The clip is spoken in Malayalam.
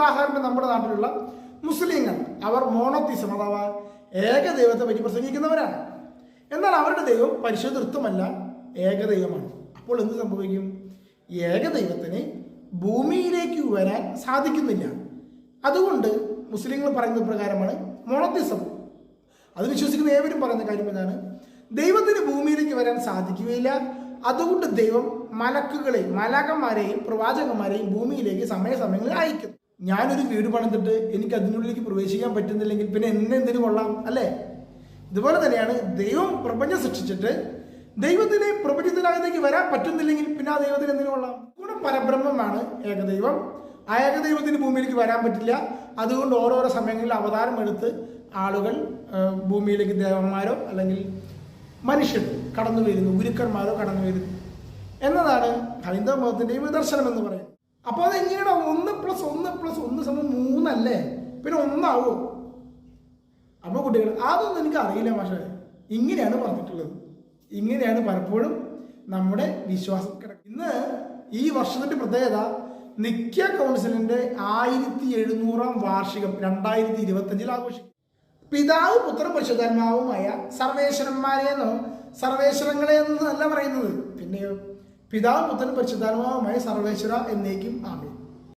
ഉദാഹരണം നമ്മുടെ നാട്ടിലുള്ള മുസ്ലിങ്ങൾ. അവർ മോണോത്തിസം അഥവാ ഏകദൈവത്തെ പറ്റി പ്രസംഗിക്കുന്നവരാണ്. എന്നാൽ അവരുടെ ദൈവം പരിശുദ്ധത്വമല്ല ഏകദൈവമാണ്. അപ്പോൾ എന്ത് സംഭവിക്കും? ഏകദൈവത്തിന് ഭൂമിയിലേക്ക് വരാൻ സാധിക്കുന്നില്ല. അതുകൊണ്ട് മുസ്ലിങ്ങൾ പറയുന്ന പ്രകാരമാണ് മോണത്തിസം അത് വിശ്വസിക്കുന്ന ഏവരും പറയുന്ന കാര്യം എന്താണ്? ദൈവത്തിന് ഭൂമിയിലേക്ക് വരാൻ സാധിക്കുകയില്ല. അതുകൊണ്ട് ദൈവം മലക്കുകളെയും മലകന്മാരെയും പ്രവാചകന്മാരെയും ഭൂമിയിലേക്ക് സമയസമയങ്ങളിൽ അയക്കും ഞാനൊരു വീട് പണിതിട്ട് എനിക്ക് അതിനുള്ളിലേക്ക് പ്രവേശിക്കാൻ പറ്റുന്നില്ലെങ്കിൽ പിന്നെ എന്നെ എന്തിനു കൊള്ളാം അല്ലേ? ഇതുപോലെ തന്നെയാണ് ദൈവം പ്രപഞ്ചം സൃഷ്ടിച്ചിട്ട് ദൈവത്തിന് പ്രപഞ്ചത്തിനകത്തേക്ക് വരാൻ പറ്റുന്നില്ലെങ്കിൽ പിന്നെ ആ ദൈവത്തിന് എന്തിനു കൊള്ളാം? കൂടെ പരബ്രഹ്മമാണ് ഏകദൈവം. ആ ഏകദൈവത്തിന് ഭൂമിയിലേക്ക് വരാൻ പറ്റില്ല. അതുകൊണ്ട് ഓരോരോ സമയങ്ങളിൽ അവതാരം എടുത്ത് ആളുകൾ ഭൂമിയിലേക്ക് ദേവന്മാരോ അല്ലെങ്കിൽ മനുഷ്യർ കടന്നു വരുന്നു ഗുരുക്കന്മാരോ കടന്നു വരുന്നു എന്നതാണ് ഹൈന്ദവ മതത്തിന്റെയും വിദർശനം എന്ന് പറയുന്നത്. അപ്പോൾ അതെങ്ങനെയാണ് ഒന്ന് പ്ലസ് ഒന്ന് പ്ലസ് ഒന്ന് സമയം മൂന്നല്ലേ? പിന്നെ ഒന്നാവോ? അപ്പൊ കുട്ടികൾ അതൊന്നും എനിക്ക് അറിയില്ല പക്ഷേ ഇങ്ങനെയാണ് പറഞ്ഞിട്ടുള്ളത്. ഇങ്ങനെയാണ് പലപ്പോഴും നമ്മുടെ വിശ്വാസം കിടക്കുന്നത്. ഇന്ന് ഈ വർഷത്തിന്റെ പ്രത്യേകത നിക്ക കൗൺസിലിന്റെ ആയിരത്തി എഴുന്നൂറാം വാർഷികം രണ്ടായിരത്തി ഇരുപത്തി അഞ്ചിൽ ആഘോഷിക്കും. പിതാവ് പുത്രൻ പരിശുദ്ധാത്മാവുമായ സർവേശ്വരന്മാരെന്നോ സർവേശ്വരങ്ങളെ എന്നല്ല പറയുന്നത്. പിന്നെയോ പിതാവ് പുത്രൻ പരിശുദ്ധാത്മാവുമായ സർവേശ്വര എന്നേക്കും ആമേ